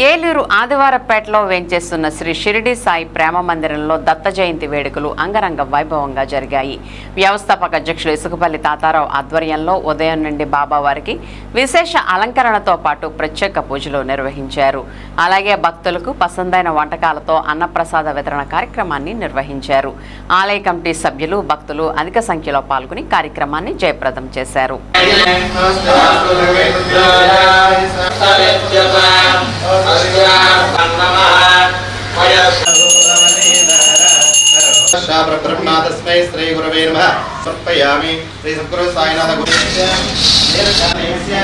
ఏలూరు ఆదివారపేటలో వేంచేస్తున్న శ్రీ షిరిడి సాయి ప్రేమ మందిరంలో దత్త జయంతి వేడుకలు అంగరంగ వైభవంగా జరిగాయి వ్యవస్థాపక అధ్యక్షులు ఇసుకపల్లి తాతారావు ఆధ్వర్యంలో ఉదయం నుండి బాబావారికి విశేష అలంకరణతో పాటు ప్రత్యేక పూజలు నిర్వహించారు అలాగే భక్తులకు పసందైన వంటకాలతో అన్నప్రసాద వితరణ కార్యక్రమాన్ని నిర్వహించారు ఆలయ కమిటీ సభ్యులు భక్తులు అధిక సంఖ్యలో పాల్గొని కార్యక్రమాన్ని జయప్రదం చేశారు బ్రహ్మాతస్మై శ్రీ గురవే నమ సమర్పయామి శ్రీ సద్గురు సాయినాథ గురుస్య నీలకంఠేస్య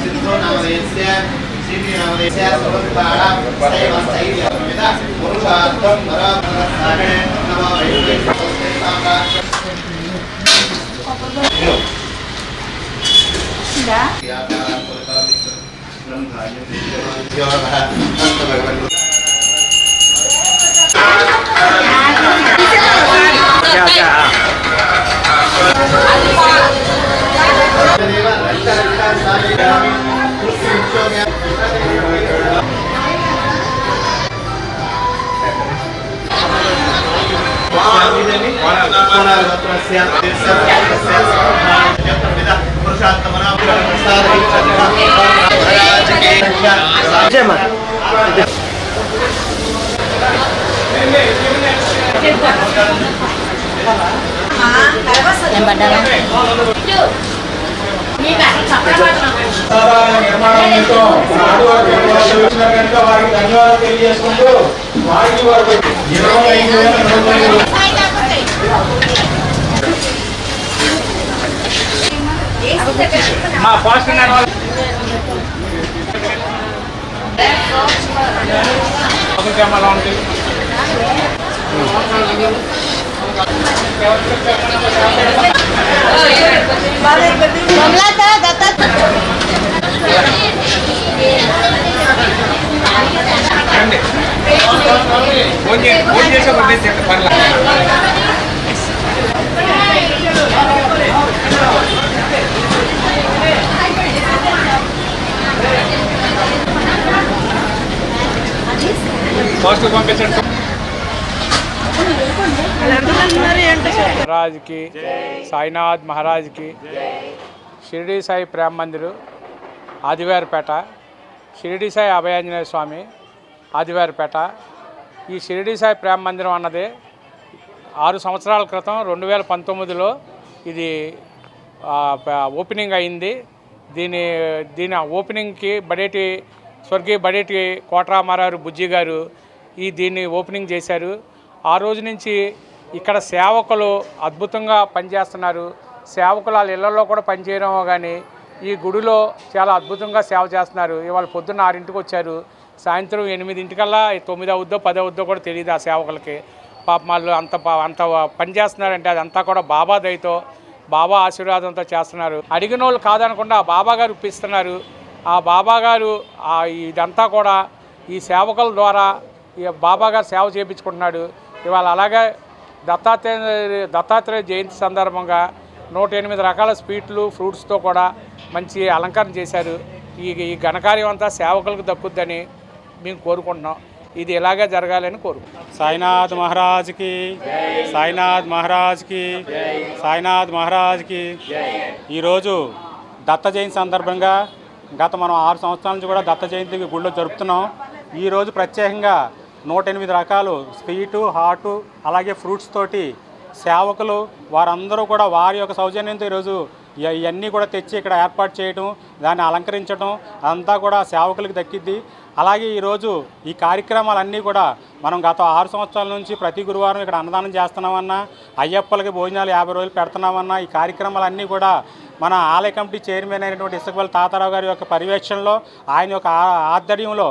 సిద్ధో నామదేస్య శ్రీని నామదేస్య సమర్పాణ సైవ సైవ విద పురుషార్థం వరాధనసాగే నమ వైష్ణవే సామ్రాజ్య నిర్మాణంతో కనుక వారికి ధన్యవాదాలు వేల రూపాయలు మా పోస్టింగ్ అని వాళ్ళు ఎలా ఉంటుంది రండి ఫోన్ ఫోన్ చేసి పంపించండి. మహారాజ్కి సాయినాథ్ మహారాజ్కి షిరిడి సాయి ప్రేమ మందిరు ఆదివారిపేట షిరిడి సాయి అభయాంజనేయ స్వామి ఆదివారిపేట. ఈ షిరిడి సాయి ప్రేమ మందిరం అన్నది ఆరు సంవత్సరాల క్రితం రెండు వేల పంతొమ్మిదిలో ఇది ఓపెనింగ్ అయింది. దీని దీని ఓపెనింగ్కి బడేటి స్వర్గీయ బడేటి కోటరామారావు బుజ్జి గారు ఈ దీన్ని ఓపెనింగ్ చేశారు. ఆ రోజు నుంచి ఇక్కడ సేవకులు అద్భుతంగా పనిచేస్తున్నారు. సేవకులు వాళ్ళ ఇళ్ళలో కూడా పనిచేయడం కానీ ఈ గుడిలో చాలా అద్భుతంగా సేవ చేస్తున్నారు. ఇవాళ పొద్దున్న ఆరింటికి వచ్చారు. సాయంత్రం ఎనిమిదింటికల్లా తొమ్మిది అవుద్దో పది అవుద్దో కూడా తెలియదు ఆ సేవకులకి. పాప వాళ్ళు అంత అంత పని చేస్తున్నారంటే అదంతా కూడా బాబా దయతో బాబా ఆశీర్వాదంతో చేస్తున్నారు. అడిగిన వాళ్ళు కాదనకుండా ఆ బాబా గారు ఇప్పిస్తున్నారు ఆ బాబా గారు ఇదంతా కూడా ఈ సేవకుల ద్వారా ఈ బాబా గారు సేవ చేయించుకుంటున్నాడు ఇవాళ అలాగే దత్తాత్రేయ దత్తాత్రేయ జయంతి సందర్భంగా నూట ఎనిమిది రకాల స్వీట్లు ఫ్రూట్స్తో కూడా మంచి అలంకరణ చేశారు. ఈ ఈ ఘనకార్యం అంతా సేవకులకు దక్కుద్దని మేము కోరుకుంటున్నాం. ఇది ఇలాగే జరగాలని కోరు సాయినాథ్ మహారాజ్కి సాయినాథ్ మహారాజ్కి సాయినాథ్ మహారాజ్కి ఈరోజు దత్త జయంతి సందర్భంగా గత మనం ఆరు సంవత్సరాల నుంచి కూడా దత్త జయంతికి గుళ్ళో జరుపుతున్నాం. ఈరోజు ప్రత్యేకంగా నూట ఎనిమిది రకాలు స్వీటు హాటు అలాగే ఫ్రూట్స్ తోటి సేవకులు వారందరూ కూడా వారి యొక్క సౌజన్యంతో ఈరోజు ఇవన్నీ కూడా తెచ్చి ఇక్కడ ఏర్పాటు చేయడం దాన్ని అలంకరించడం అంతా కూడా సేవకులకు దక్కిద్ది. అలాగే ఈరోజు ఈ కార్యక్రమాలన్నీ కూడా మనం గత ఆరు సంవత్సరాల నుంచి ప్రతి గురువారం ఇక్కడ అన్నదానం చేస్తున్నామన్నా అయ్యప్పలకి భోజనాలు యాభై రోజులు పెడుతున్నామన్నా ఈ కార్యక్రమాలన్నీ కూడా మన ఆలయ కమిటీ చైర్మన్ అయినటువంటి ఇసుకపల్లి తాతారావు గారి యొక్క పర్యవేక్షణలో ఆయన యొక్క ఆధ్వర్యంలో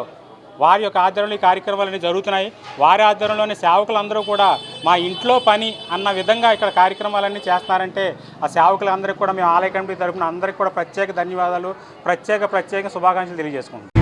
వారి యొక్క ఆధ్వర్యంలో ఈ కార్యక్రమాలన్నీ జరుగుతున్నాయి. వారి ఆధ్వర్యంలోని సేవకులందరూ కూడా మా ఇంట్లో పని అన్న విధంగా ఇక్కడ కార్యక్రమాలన్నీ చేస్తున్నారంటే ఆ సేవకులందరికీ కూడా మేము ఆలయ కమిటీ తరఫున అందరికీ కూడా ప్రత్యేక ధన్యవాదాలు. ప్రత్యేక ప్రత్యేక శుభాకాంక్షలు తెలియజేసుకుంటాం